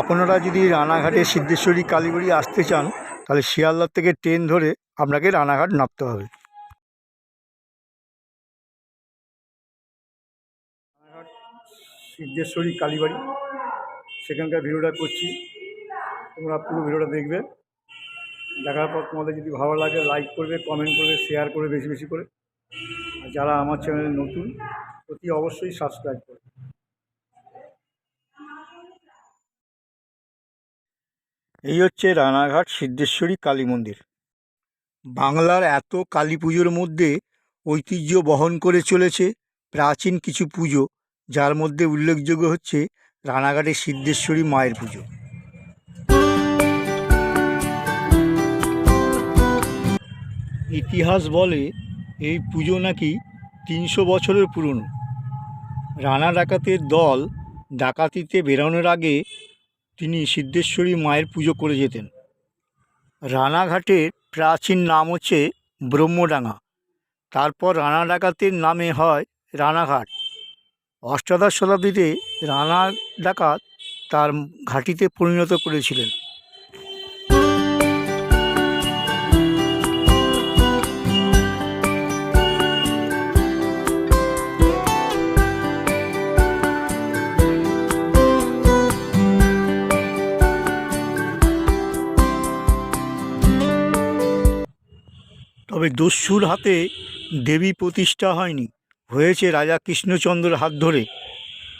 আপনারা যদি রানাঘাটে সিদ্ধেশ্বরী, কালীবাড়ি আসতে চান, তাহলে শিয়ালদা থেকে ট্রেন ধরে আপনাকে রানাঘাট নামতে হবে। রানাঘাট, সিদ্ধেশ্বরী, কালীবাড়ি, সেখানকার ভিডিওটা করছি। তোমরা পুরো ভিডিওটা দেখবে। দেখার পর তোমাদের যদি ভালো লাগে লাইক করবে কমেন্ট করবে শেয়ার করবে বেশি বেশি করে। আর যারা আমার চ্যানেলে নতুন, অতি অবশ্যই সাবস্ক্রাইব করবে। এই হচ্ছে রানাঘাট সিদ্ধেশ্বরী কালী মন্দির। বাংলার এত কালী পুজোর মধ্যে ঐতিহ্য বহন করে চলেছে প্রাচীন কিছু পুজো, যার মধ্যে উল্লেখযোগ্য হচ্ছে রানাঘাটের সিদ্ধেশ্বরী মায়ের পুজো। ইতিহাস বলে এই পুজো নাকি তিনশো বছরের পুরনো। রানা ডাকাতের দল ডাকাতিতে বেরোনোর আগে তিনি সিদ্ধেশ্বরী মায়ের পুজো করে যেতেন। রানাঘাটের প্রাচীন নাম হচ্ছে ব্রহ্মডাঙ্গা। তারপর রানা ডাকাতের নামে হয় রানাঘাট। অষ্টাদশ শতাব্দীতে রানা ডাকাত তার ঘাটিতে পরিণত করেছিলেন। তবে দস্যুর হাতে দেবী প্রতিষ্ঠা হয়নি। হয়েছে রাজা কৃষ্ণচন্দ্রের হাত ধরে।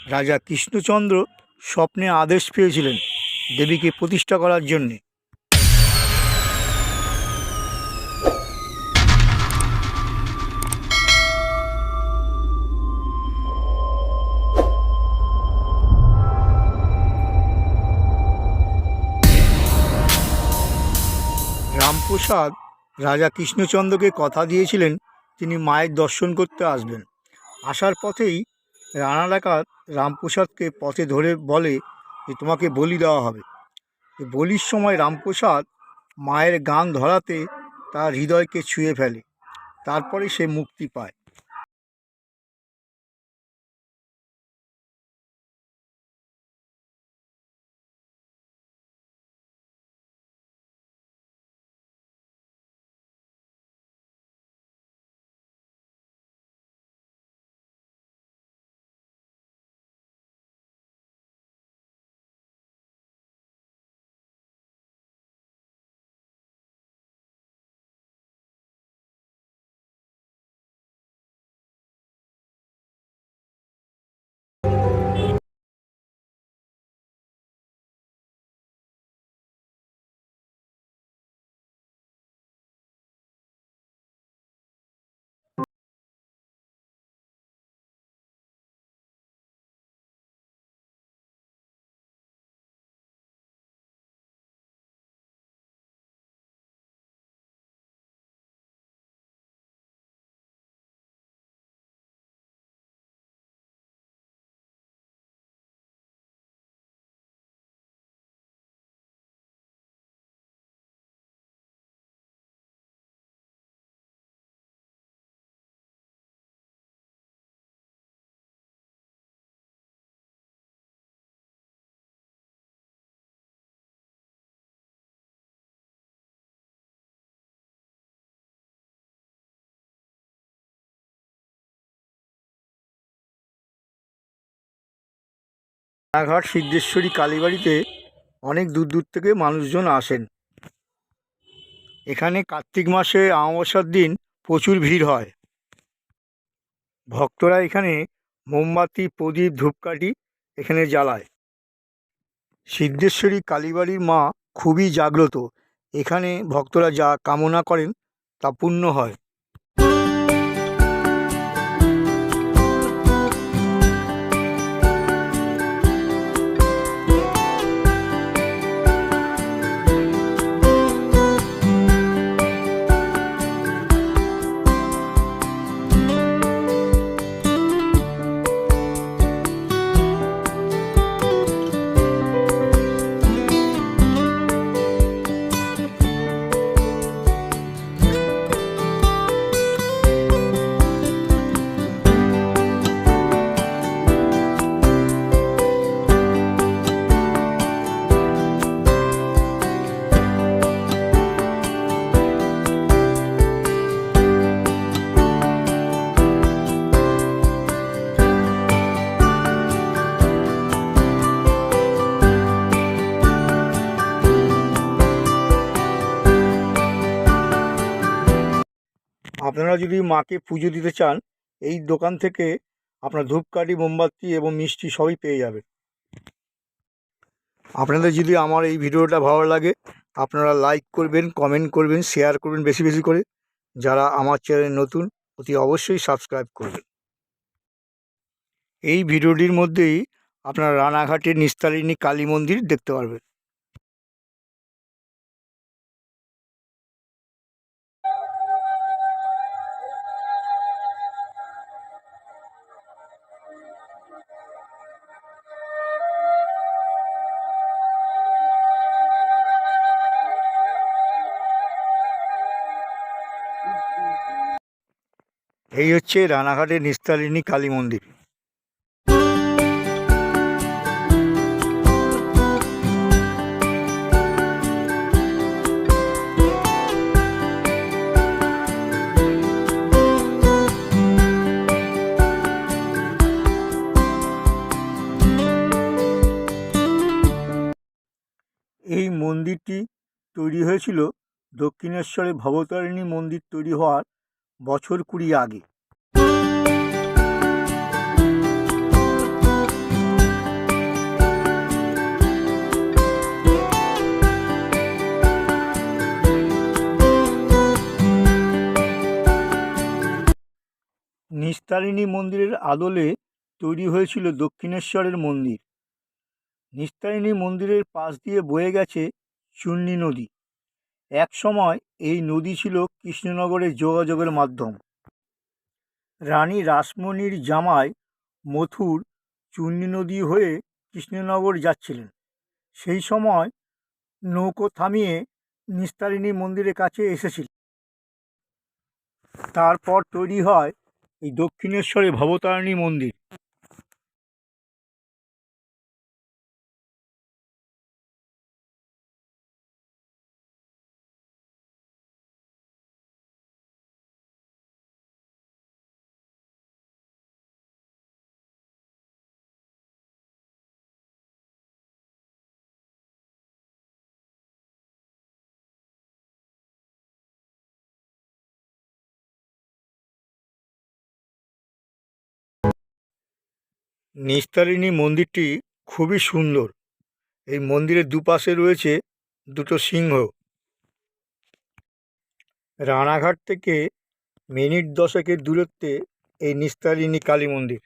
রাজা কৃষ্ণচন্দ্র স্বপ্নে আদেশ পেয়েছিলেন দেবীকে প্রতিষ্ঠা করার জন্যে। রামপ্রসাদ রাজা কৃষ্ণচন্দ্রকে কথা দিয়েছিলেন তিনি মায়ের দর্শন করতে আসবেন। আসার পথেই রানা ডাকাত রামপ্রসাদকে পথে ধরে বলে যে, তোমাকে বলি দেওয়া হবে। বলির সময় রামপ্রসাদ মায়ের গান ধরাতে তার হৃদয়কে ছুঁয়ে ফেলে। তারপরে সে মুক্তি পায়। রানাঘাট সিদ্ধেশ্বরী, কালীবাড়িতে অনেক দূর দূর থেকে মানুষজন আসেন। এখানে কার্তিক মাসে অমাবস্যার দিন প্রচুর ভিড় হয়। ভক্তরা এখানে মোমবাতি, প্রদীপ, ধূপকাঠি এখানে জ্বালায়। সিদ্ধেশ্বরী, কালীবাড়ির মা খুবই জাগ্রত। এখানে ভক্তরা যা কামনা করেন তা পূর্ণ হয়। আপনারা যদি মাকে পুজো দিতে চান, এই দোকান থেকে আপনার ধূপকাঠি, মোমবাতি এবং মিষ্টি সবই পেয়ে যাবেন। আপনাদের যদি আমার এই ভিডিওটা ভালো লাগে, আপনারা লাইক করবেন কমেন্ট করবেন শেয়ার করবেন বেশি বেশি করে। যারা আমার চ্যানেল নতুন, অতি অবশ্যই সাবস্ক্রাইব করবেন। এই ভিডিওটির মধ্যেই আপনারা রানাঘাটের নিস্তারিণী কালী মন্দির দেখতে পারবেন। এই হচ্ছে রানাঘাটের নিস্তারিণী কালী মন্দির। এই মন্দিরটি তৈরি হয়েছিল দক্ষিণেশ্বরে ভবতারিণী মন্দির তৈরি হওয়ার বছর কুড়ি আগে। নিস্তারিণী মন্দিরের আদলে তৈরি হয়েছিল দক্ষিণেশ্বরের মন্দির। নিস্তারিণী মন্দিরের পাশ দিয়ে বয়ে গেছে চূর্ণী নদী। এক সময় এই নদী ছিল কৃষ্ণনগরের যোগাযোগের মাধ্যম। রানী রাসমণির জামাই মথুর চুন্নি নদী হয়ে কৃষ্ণনগর যাচ্ছিলেন। সেই সময় নৌকো থামিয়ে নিস্তারিণী মন্দিরের কাছে এসেছিল। তারপর তৈরি হয় এই দক্ষিণেশ্বরে ভবতারিণী মন্দির। নিস্তারিণী মন্দিরটি খুবই সুন্দর। এই মন্দিরের দুপাশে রয়েছে দুটো সিংহ। রানাঘাট থেকে মিনিট দশকের দূরত্বে এই নিস্তারিণী কালী মন্দির।